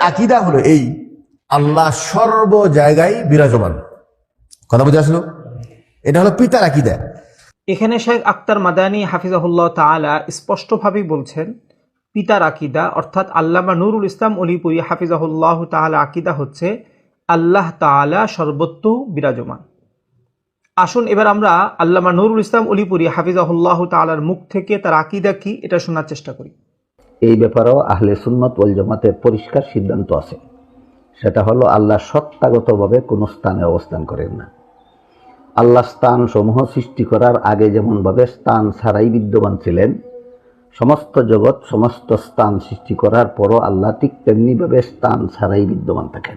আকিদা হলো এই, আল্লাহ সর্ব জায়গায় বিরাজমান। কথা বুঝে আসলো? এটা হলো পিতার আকিদা। এখানে শেখ আক্তার মাদানী হাফিজাহুল্লাহ তাআলা স্পষ্টভাবেই বলছেন, পিতার আকিদা, অর্থাৎ আল্লামা নুরুল ইসলাম অলিপুরি হাফিজাহুল্লাহ তাআলা আকিদা হচ্ছে, আল্লাহ তাআলা সর্বত্র বিরাজমান। আসুন এবার আমরা আল্লামা নুরুল ইসলাম অলিপুরি হাফিজাহুল্লাহ তাআলার মুখ থেকে তার আকিদা কি, এটা শোনার চেষ্টা করি। এই ব্যাপারেও আহলে সুন্নত ওয়াল জামাতের পরিষ্কার সিদ্ধান্ত আছে। সেটা হলো আল্লাহ সত্তাগতভাবে কোনো স্থানে অবস্থান করেন না। আল্লাহ স্থান সমূহ সৃষ্টি করার আগে যেমনভাবে স্থান ছাড়াই বিদ্যমান ছিলেন সমস্ত জগৎ সমস্ত স্থান সৃষ্টি করার পরও আল্লাহ ঠিক তেমনিভাবে স্থান ছাড়াই বিদ্যমান থাকেন।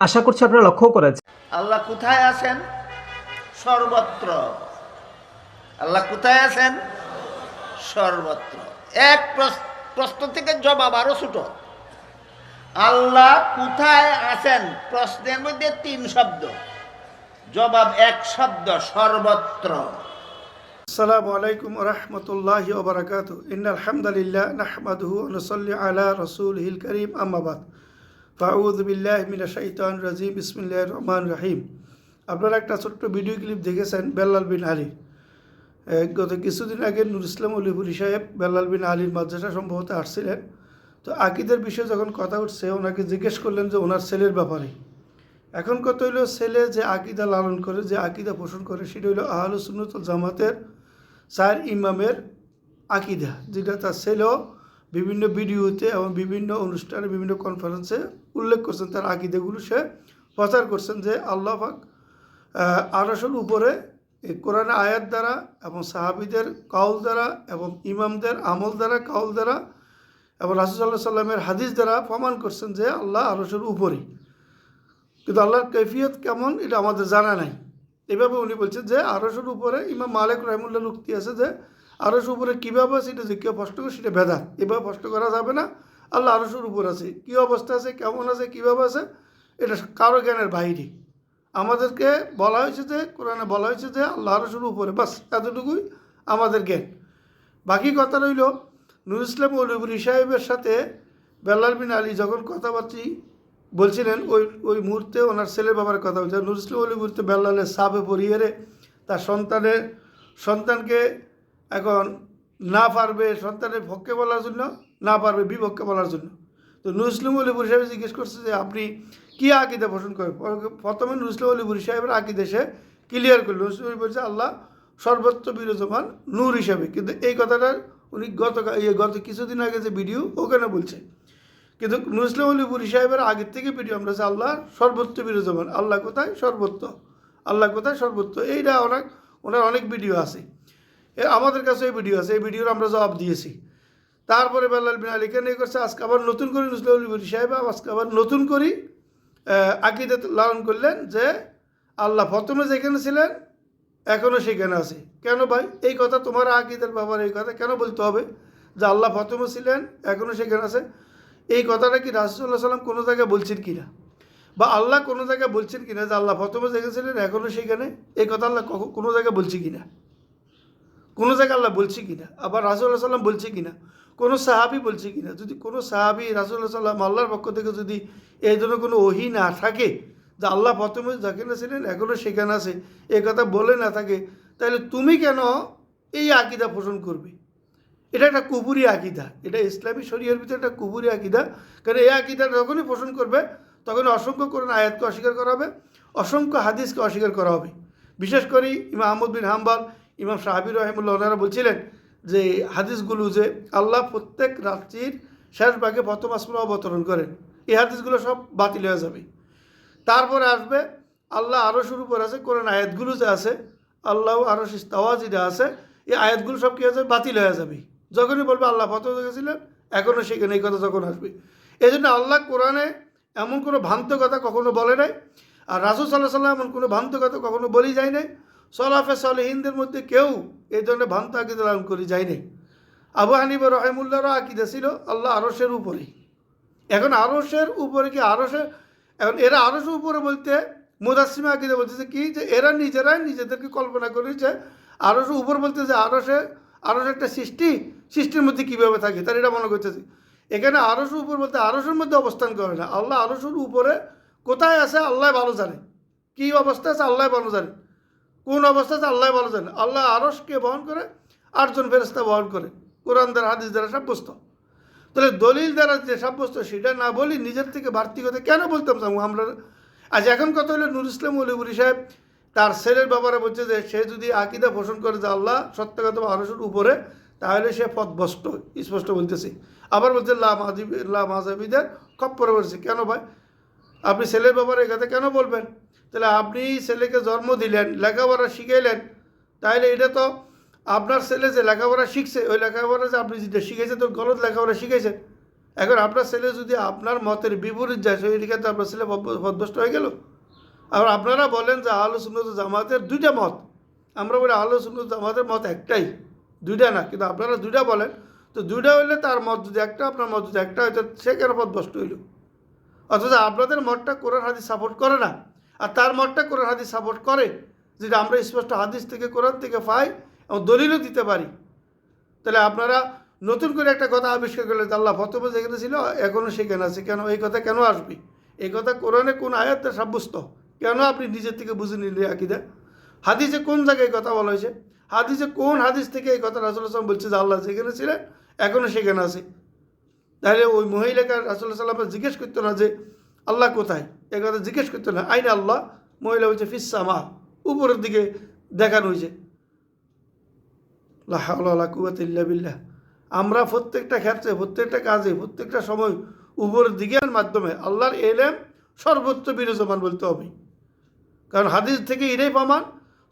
আশা করছি আপনারা লক্ষ্য করেছেন। আল্লাহ কোথায় আছেন? সর্বত্র। আল্লাহ কোথায় আছেন? সর্বত্র। এক প্রশ- প্রশ্ন থেকে জবাব আরও ছোট। আল্লাহ কোথায় আছেন? প্রশ্নের মধ্যে তিন শব্দ। জবাব এক শব্দ, সর্বত্র। আসসালামু আলাইকুম রহমতুল্লাহ ওবরাকাত ইন আলহামদুলিল্লাহ নাহমাদহু নসল্লি আলা রসুল হিল করিম আমাবাদ ফাউদ বিল্লাহ মিনা শাহিতান রাজিম ইসমিল্লাহ রহমান রাহিম। আপনারা একটা ছোট্ট ভিডিও ক্লিপ দেখেছেন বেল্লাল বিন আলী। গত কিছুদিন আগে নুর ইসলাম অলিপুরি সাহেব বেলাল বিন আলীর মাদ্রাসা সম্ভবত আসছিলেন। তো আকিদের বিষয়ে যখন কথা উঠছে, ওনাকে জিজ্ঞেস করলেন যে ওনার ছেলের ব্যাপারে। এখন কত হইল, ছেলে যে আকিদা লালন করে, যে আকিদা পোষণ করে, সেটা হইল আহলু সুন্নতুল জামাতের চার ইমামের আকিদা, যেটা তার ছেলেও বিভিন্ন ভিডিওতে এবং বিভিন্ন অনুষ্ঠানে, বিভিন্ন কনফারেন্সে উল্লেখ করছেন। তার আকিদাগুলো সে প্রচার করছেন যে আল্লাহ পাক আরসল উপরে এই কোরআন আয়াত দ্বারা এবং সাহাবিদের কাউল দ্বারা এবং ইমামদের আমল দ্বারা, কাউল দ্বারা এবং রাসুসাল্লাহ সাল্লামের হাদিস দ্বারা প্রমাণ করছেন যে আল্লাহ আরসের উপরে। কিন্তু আল্লাহর কৈফিয়ত কেমন এটা আমাদের জানা নাই। এভাবে উনি বলছেন যে আরশের উপরে ইমাম মালিক রহমুল্লাহ উক্তি আছে যে আরশের উপরে কীভাবে এটা যে কেউ প্রশ্ন করে সেটা ভেদা এভাবে প্রশ্ন করা যাবে না। আল্লাহ আরশের উপর আছে। কী অবস্থা আছে? কেমন আছে? কীভাবে আছে? এটা কারও জ্ঞানের বাইরে। আমাদেরকে বলা হয়েছে যে, কোরআনে বলা হয়েছে যে, আল্লাহ আরশের উপরে, বাস, এতটুকুই আমাদের জ্ঞান। বাকি কথা রইল, নুর ইসলাম অলিবুরি সাহেবের সাথে বেল্লাল বিন আলী যখন কথাবার্তি বলছিলেন, ওই ওই মুহূর্তে ওনার ছেলের ব্যাপারে কথা বলছে, নুর ইসলাম অলি মুহূর্তে বেল্লালের সাপে পরিয়ে তার সন্তানের, সন্তানকে এখন না পারবে, সন্তানের পক্ষে বলার জন্য, না পারবে বিপক্ষে বলার জন্য। তো নুর ইসলাম অলিপুর সাহেব জিজ্ঞেস করছে যে, আপনি কী আকিদা পোষণ করে প্রথমে নুর ইসলাম অলিপুর সাহেবের আকিদে সে ক্লিয়ার করল। নুর ইসলাম বলছে, আল্লাহ সর্বত্র বিরাজমান নূর হিসাবে। কিন্তু এই কথাটা উনি গত ইয়ে গত কিছুদিন আগে যে ভিডিও ওখানে বলছে। কিন্তু নুসলাম আলীপুরি সাহেবের আগের থেকে ভিডিও আমরা আল্লাহ সর্বত্র বিরাজমান। আল্লাহ কোথায়? সর্বত্র। আল্লাহ কোথায়? সর্বত্র। এইটা অনেক ওনার অনেক ভিডিও আছে। এ আমাদের কাছে এই ভিডিও আছে। এই ভিডিওর আমরা জবাব দিয়েছি। তারপরে বেল্লাল বিন আলী কেন করছে? আজকে আবার নতুন করে নুসলাম আলীপুরি সাহেব, আজকে আবার নতুন করি আকিদে লালন করলেন যে আল্লাহ প্রথমে যেখানে ছিলেন এখনও সেখানে আছে। কেন ভাই? এই কথা তোমার আকিদের ব্যাপারে এই কথা কেন বলতে হবে? যে আল্লাহ প্রথমে ছিলেন এখনও সেখানে আছে। এই কথাটা কি রাসুল্লাহ সাল্লাম কোনো জায়গায় বলছেন কি না বা আল্লাহ কোনো জায়গায় বলছেন কি না যে আল্লাহ প্রথমে দেখেছিলেন এখনও সেখানে? এই কথা আল্লাহ কখন কোনো জায়গায় বলছে কি না কোনো জায়গায় আল্লাহ বলছে কি না আবার রাসুল্লাহ সাল্লাম বলছে কি না কোনো সাহাবি বলছে কি না যদি কোনো সাহাবি রাসুল্লাহ সাল্লাম আল্লাহর পক্ষ থেকে যদি এই ধরনের কোনো ওহি না থাকে, যে আল্লাহ প্রথমে যেখানে ছিলেন এখনও সেখানে আছে, এ কথা বলে না থাকে, তাহলে তুমি কেন এই আকিদা পোষণ করবে? এটা একটা কুবুরি আকিদা। এটা ইসলামী শরীয়র ভিতরে একটা কুবুরি আকিদা। কারণ এই আকিদা যখনই পোষণ করবে, তখন অসংখ্য কোরআন আয়াতকে অস্বীকার করা হবে, অসংখ্য হাদিসকে অস্বীকার করা হবে। বিশেষ করে ইমাম আহমদ বিন হাম্বাল, ইমাম সাহাবির রহমুল্লাহ, ওনারা বলছিলেন যে হাদিসগুলো যে আল্লাহ প্রত্যেক রাত্রির শেষ ভাগে প্রথম আসমান অবতরণ করেন, এই হাদিসগুলো সব বাতিল হয়ে যাবে। তারপরে আসবে, আল্লাহ আরও শুরু করে আছে কোরআন আয়াতগুলো যে আছে, আল্লাহ আরও ইস্তাওয়া যেটা আছে, এই আয়াতগুলো সব কী আছে বাতিল হয়ে যাবে। যখনই বলবে আল্লাহ ফত দেখেছিলেন এখনও সেখানে এই কথা যখন আসবে। এই জন্য আল্লাহ কোরআনে এমন কোনো ভ্রান্ত কথা কখনো বলে নাই, আর রাসুল সাল্লাহ সাল্লাম এমন কোনো ভ্রান্ত কথা কখনো বলি যায় নাই। সলাফে সলহিনদের মধ্যে কেউ এই ধরনের ভ্রান্ত আকিদা লালন করে যায় নাই আবু হানিবা রহেমুল্লাহরও আকিদা ছিল আল্লাহ আরসের উপরে। এখন আরসের উপরে কি আরসের এখন এরা আরসের উপরে বলতে মুদাসিমা আকিদা বলতেছে কি যে এরা নিজেরাই নিজেদেরকে কল্পনা করেছে আরসের উপর বলতেছে আরসে আরস একটা সৃষ্টি, সৃষ্টির মধ্যে কীভাবে থাকে তার এটা মনে করতেছে। এখানে আরশের উপর বলতে আরশের মধ্যে অবস্থান করে না। আল্লাহ আরসের উপরে কোথায় আছে আল্লাহ ভালো জানে। কী অবস্থা আছে আল্লাহ ভালো জানে। কোন অবস্থা আছে আল্লাহ ভালো জানে। আল্লাহ আরসকে বহন করে, আটজন ফেরেস্তা বহন করে। কোরআন দ্বারা হাদিস দ্বারা সাব্যস্ত। তাহলে দলিল দ্বারা যে সাব্যস্ত, সেটা না বলি নিজের থেকে বাড়তি কথা কেন বলতাম আমরা আজ এখন কথা হলো নুর ইসলাম অলিপুরি সাহেব, তার ছেলের ব্যাপারে বলছে যে সে যদি আকিদা পোষণ করে যে আল্লাহ সত্যগত আরসের উপরে, তাহলে সে পথভ্রষ্ট, স্পষ্ট বলতেছে। আবার বলছে, লা মাহাদিব লা মাহাবিদের খপ্পরে বলছে। কেন ভাই? আপনি ছেলের ব্যাপারে এই কথা কেন বলবেন? তাহলে আপনি ছেলেকে জন্ম দিলেন, লেখাপড়া শিখাইলেন তাহলে এটা তো আপনার ছেলে যে লেখাপড়া শিখছে, ওই লেখাপড়া যে আপনি যেটা শিখেছেন তো গলত লেখাপড়া শিখেছেন এখন আপনার ছেলে যদি আপনার মতের বিপরীত যায়, সেই দিকে তো আপনার ছেলে পদভস্ত হয়ে গেল। আর আপনারা বলেন যে আলো সুন্নত জামাতের দুইটা মত। আমরা বলি আলো সুন্নত জামাতের মত একটাই, দুইটা না, কিন্তু আপনারা দুইটা বলেন, তো দুইটা হইলে তার মত যদি একটা, আপনার মত যদি একটা, হয়তো সে কেন পদভস্ত হইল? অথচ আপনাদের মতটা কোরআন হাদিস সাপোর্ট করে না। আর তার মতটা কোরআন হাদিস সাপোর্ট করে, যেটা আমরা স্পষ্ট হাদিস থেকে, কোরআন থেকে পাই এবং দলিলও দিতে পারি। তাহলে আপনারা নতুন করে একটা কথা আবিষ্কার করলেন আল্লাহ ফতমা যেখানে ছিল এখনও সেখানে আছে। কেন? এই কথা কেন আসবে? এই কথা কোরআনে কোন আয়াতে সাব্যস্ত? কেন আপনি নিজের থেকে বুঝে নিলে আকিদা? হাদিসে কোন জায়গায় কথা বলা হয়েছে? হাদিসে কোন হাদিস থেকে এই কথা রাসুল আসলাম বলছে যে আল্লাহ যেখানে ছিলেন এখনও সেখানে আছে? তাহলে ওই মহিলাকে রাসুল্লাহ সাল্লাম জিজ্ঞেস করতো না যে, আল্লাহ কোথায়? এ কথা জিজ্ঞেস করতে না আইন আল্লাহ মহিলা হচ্ছে ফিসামা উপরের দিকে দেখানো হয়েছে বিল্লাহ। আমরা প্রত্যেকটা ক্ষেত্রে, প্রত্যেকটা কাজে, প্রত্যেকটা সময় উপরের দিকের মাধ্যমে আল্লাহর এলেম সর্বোচ্চ বিরাজমান বলতে হবে। কারণ হাদিস থেকে এটাই প্রমাণ,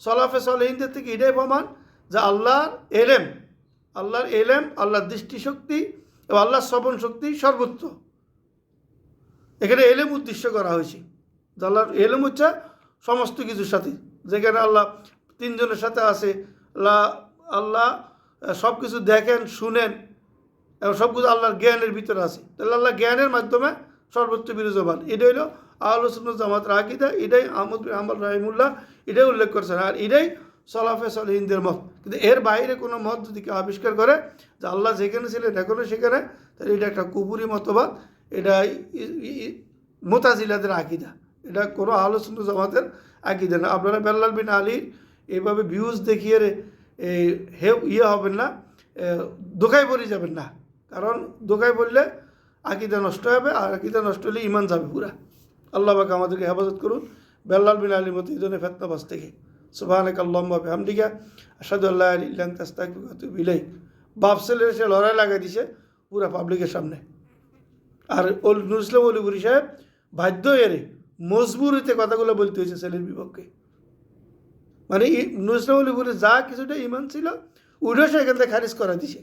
সলাফে সলহিনদের থেকে এটাই প্রমাণ যে আল্লাহর এলেম আল্লাহর এলেম, আল্লাহর দৃষ্টিশক্তি এবং আল্লাহর শ্রবণ শক্তি সর্বোচ্চ। এখানে এলেম উদ্দেশ্য করা হয়েছে। আল্লাহর এলেম হচ্ছে সমস্ত কিছুর সাথে। যেখানে আল্লাহ তিনজনের সাথে আছে। আল্লাহ আল্লাহ সব কিছু দেখেন, শুনেন, এবং সব কিছু আল্লাহর জ্ঞানের ভিতরে আছে। তাহলে আল্লাহ জ্ঞানের মাধ্যমে সর্বোচ্চ বিরাজমান। এটা হইল আলোচনা জামাত রাকিদা এটাই আহমদ বিন রাহিমুল্লাহ এটাই উল্লেখ করছেন। আর এটাই সলাফে সলহিনদের মত। কিন্তু এর বাইরে কোনো মত যদি কেউ আবিষ্কার করে যে আল্লাহ যেখানে ছিলেন এখনও সেখানে, তাহলে এটা একটা কুপুরি মতবাদ। এটা মোতাজিলাদের আকিদা। এটা কোনো আলোচনা জামাতের আকিদা না। আপনারা বেল্লাল বিন আলীর এইভাবে ভিউজ দেখিয়ে হে ইয়ে হবেন না দোকায় পড়ে যাবেন না। কারণ দোকায় পড়লে আকিদা নষ্ট হবে আর আকিদা নষ্ট হলে ইমান যাবে পুরা। আল্লাহ বাকে আমাদেরকে হেফাজত করুন বেল্লাল বিন আলীর মতো ধরনের ফেতনাবাস থেকে। সুবাহানক আল্লাহ হামদিকা আসাদু আল্লাহ ইল্লাং তাস্তাক বিলাই বাপ ছেলে সে লড়াই লাগাই দিছে পুরা পাবলিকের সামনে। আর ওল নুরসলাম অলিপুরি সাহেব বাধ্য এরে হইতে কথাগুলো বলতে হয়েছে ছেলের বিপক্ষে। মানে নুরসলাম অলিপুরি যা কিছুটা ইমান ছিল উঠে সে এখান থেকে খারিজ করা দিছে।